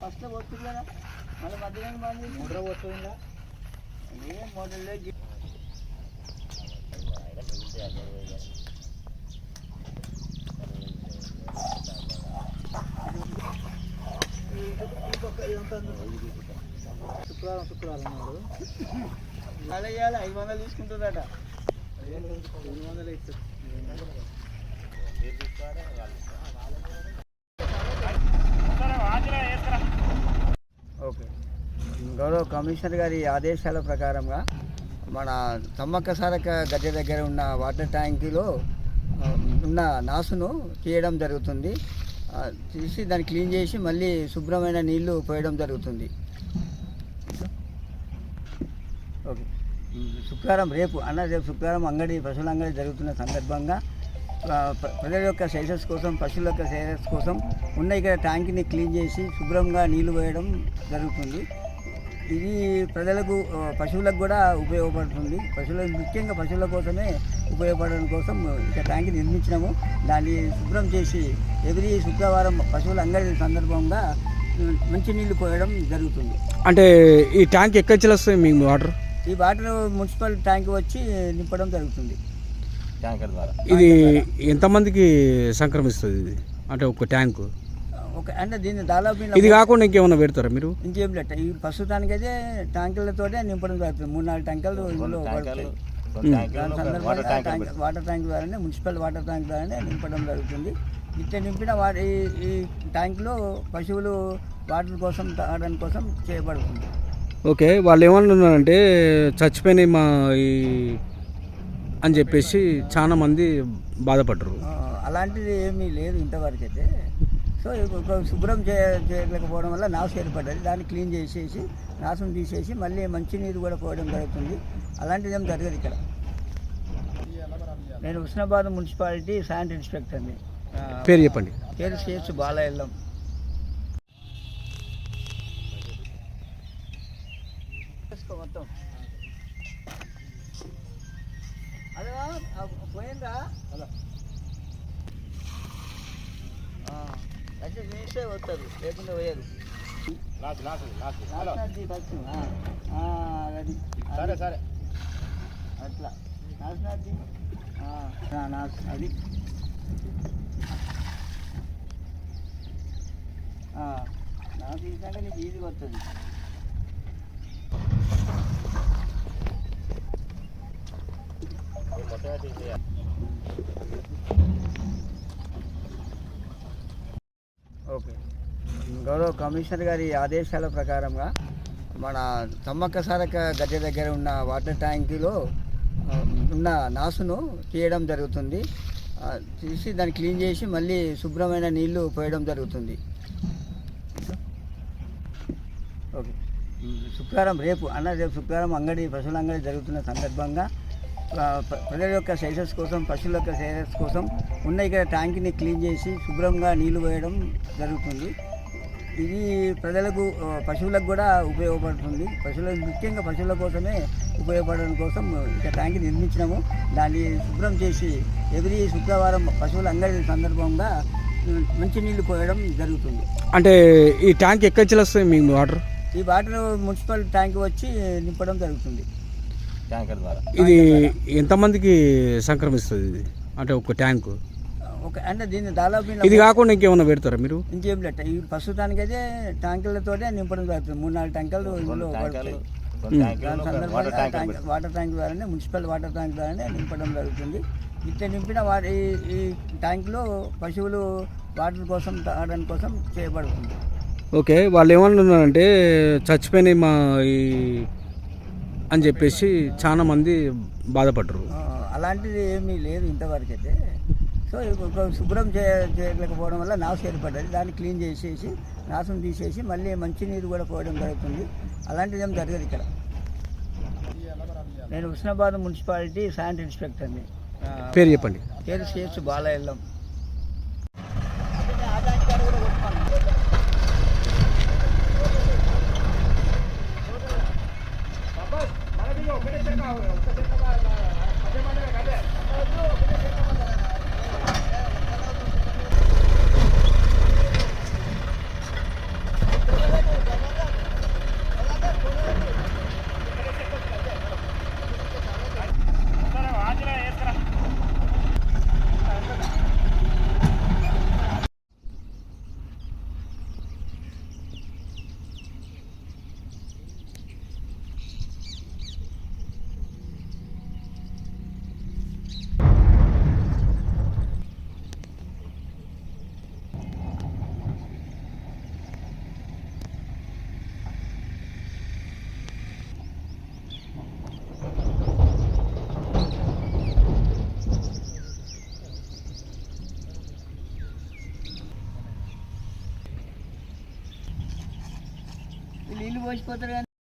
First వస్తుంది కదా. మళ్ళీ మధ్యలో బంద్ మోటార్ వస్తుందా ఏ మోడల్ శుక్రవారం శుక్రవారం అన్నాడు అలా చేయాలి ఐదు వందలు తీసుకుంటుందట. రెండు వందలు ఇస్తారు ఓకే గౌరవ కమిషనర్ గారి ఆదేశాల ప్రకారంగా మన తమ్మక్క సారక గద్దె దగ్గర ఉన్న వాటర్ ట్యాంకీలో ఉన్న నాసును తీయడం జరుగుతుంది. తీసి దాన్ని క్లీన్ చేసి మళ్ళీ శుభ్రమైన నీళ్ళు పోయడం జరుగుతుంది. ఓకే. శుక్రవారం రేపు అన్న రేపు శుక్రవారం అంగడి పశువుల అంగడి జరుగుతున్న సందర్భంగా ప్రజల యొక్క సైజెస్ కోసం పశువుల యొక్క సైజెస్ కోసం ఉన్న ఇక్కడ ట్యాంక్ని క్లీన్ చేసి శుభ్రంగా నీళ్ళు వేయడం జరుగుతుంది. ఇది ప్రజలకు పశువులకు కూడా ఉపయోగపడుతుంది. పశువులకు ముఖ్యంగా పశువుల కోసమే ఉపయోగపడడం కోసం ఇక్కడ ట్యాంక్ నిర్మించినాము. దాన్ని శుభ్రం చేసి ఎవ్రీ శుక్రవారం పశువుల అంగడి సందర్భంగా మంచి నీళ్ళు పోయడం జరుగుతుంది. అంటే ఈ ట్యాంక్ ఎక్కడి నుంచి వస్తాయి మీకు వాటర్? ఈ వాటర్ మున్సిపల్ ట్యాంక్ వచ్చి నింపడం జరుగుతుంది. ట్యాంకర్ ద్వారా. ఇది ఎంతమందికి సంక్రమిస్తుంది ఇది? అంటే ఒక ట్యాంకు? ఒక అంటే దీన్ని దాదాపు ఇది కాకుండా ఇంకేమైనా పెడతారా మీరు? ఇంకేం లేదు. ఈ ప్రస్తుతానికి అయితే ట్యాంకులతోటే నింపడం జరుగుతుంది. మూడు నాలుగు ట్యాంకులు వాటర్ ట్యాంక్ ద్వారానే మున్సిపల్ వాటర్ ట్యాంక్ ద్వారానే నింపడం జరుగుతుంది. ఇట్లా నింపిన వాటి ఈ- ట్యాంకులో పశువులు వాటర్ కోసం తాగడానికి కోసం చేయబడుతుంది. ఓకే వాళ్ళు ఏమంటున్నారంటే చచ్చిపోయినాయి మా ఈ అని చెప్పేసి చాలా మంది బాధపడ్డారు. అలాంటిది ఏమీ లేదు ఇంతవరకు అయితే సో ఒక శుభ్రం చే చేయలేకపోవడం వల్ల నాసు ఏర్పడ్డది. దాన్ని క్లీన్ చేసేసి నాసును తీసేసి మళ్ళీ మంచి నీరు కూడా పోయడం జరుగుతుంది. అలాంటిది ఏం జరగదు ఇక్కడ. నేను హుస్నాబాద్ మున్సిపాలిటీ శానిటరీ ఇన్స్పెక్టర్ని పేరు చెప్పండి. పేరు సిహెచ్ బాలయల్లం మొత్తం. అదే పోయిందా అయితే మీసే వస్తారు లేకుండా పోయారు. సరే సరే. అట్లా. నాశనాది నాశ అది. నాకు తీసాక నీకు ఈజీగా వస్తుంది. మొత్తం తీసేయాలి ఓకే. గౌరవ కమిషనర్ గారి ఆదేశాల ప్రకారంగా మన తమ్మక్క సారక గద్దె దగ్గర ఉన్న వాటర్ ట్యాంకులో ఉన్న నాసును తీయడం జరుగుతుంది. తీసి దాన్ని క్లీన్ చేసి మళ్ళీ శుభ్రమైన నీళ్ళు పోయడం జరుగుతుంది. ఓకే. శుక్రవారం రేపు అన్న రేపు శుక్రవారం అంగడి పశువుల అంగడి జరుగుతున్న సందర్భంగా ప్రజల యొక్క సైజెస్ కోసం పశువుల యొక్క సైజెస్ కోసం ఉన్న ఇక్కడ ట్యాంక్ని క్లీన్ చేసి శుభ్రంగా నీళ్ళు వేయడం జరుగుతుంది. ఇది ప్రజలకు పశువులకు కూడా ఉపయోగపడుతుంది. పశువులకు ముఖ్యంగా పశువుల కోసమే ఉపయోగపడడం కోసం ఇక్కడ ట్యాంక్ నిర్మించినాము. దాన్ని శుభ్రం చేసి ఎవ్రీ శుక్రవారం పశువుల అంగడి సందర్భంగా మంచి నీళ్ళు పోయడం జరుగుతుంది. అంటే ఈ ట్యాంక్ ఎక్కడి నుంచి వస్తాయి మీకు వాటర్? ఈ వాటర్ మున్సిపల్ ట్యాంక్ వచ్చి నింపడం జరుగుతుంది. ట్యాంకర్ ద్వారా. ఇది ఎంతమందికి సంక్రమిస్తుంది ఇది? అంటే ఒక ట్యాంకు? ఒక అంటే దీన్ని దాదాపు ఇది కాకుండా ఇంకేమైనా పెడతారా మీరు? ఇంకేం లేదు. ఈ ప్రస్తుతానికి అయితే ట్యాంకులతోటే నింపడం జరుగుతుంది. మూడు నాలుగు ట్యాంకులు ఇందులో వాటర్ ట్యాంక్ వాటర్ ట్యాంక్ ద్వారానే మున్సిపల్ వాటర్ ట్యాంక్ ద్వారానే నింపడం జరుగుతుంది. ఇట్లా నింపిన వాటి ఈ- ఈ ట్యాంకులో పశువులు వాటర్ కోసం తాగడానికి కోసం చేయబడుతుంది. ఓకే వాళ్ళు ఏమంటున్నారంటే చచ్చిపోయినాయి మా ఈ అని చెప్పేసి చాలా మంది బాధపడ్డారు. ఆ, అలాంటిది ఏమీ లేదు ఇంతవరకు అయితే సో శుభ్రం చే చేయలేకపోవడం వల్ల నాసు ఏర్పడ్డది. దాన్ని క్లీన్ చేసేసి నాసును తీసేసి మళ్ళీ మంచి నీరు కూడా పోయడం జరుగుతుంది. అలాంటిది ఏం జరగదు ఇక్కడ. నేను హుస్నాబాద్ మున్సిపాలిటీ శానిటరీ ఇన్స్పెక్టర్ని. పేరు చెప్పండి. పేరు సిహెచ్ బాలయల్లం ఆ hoje, quando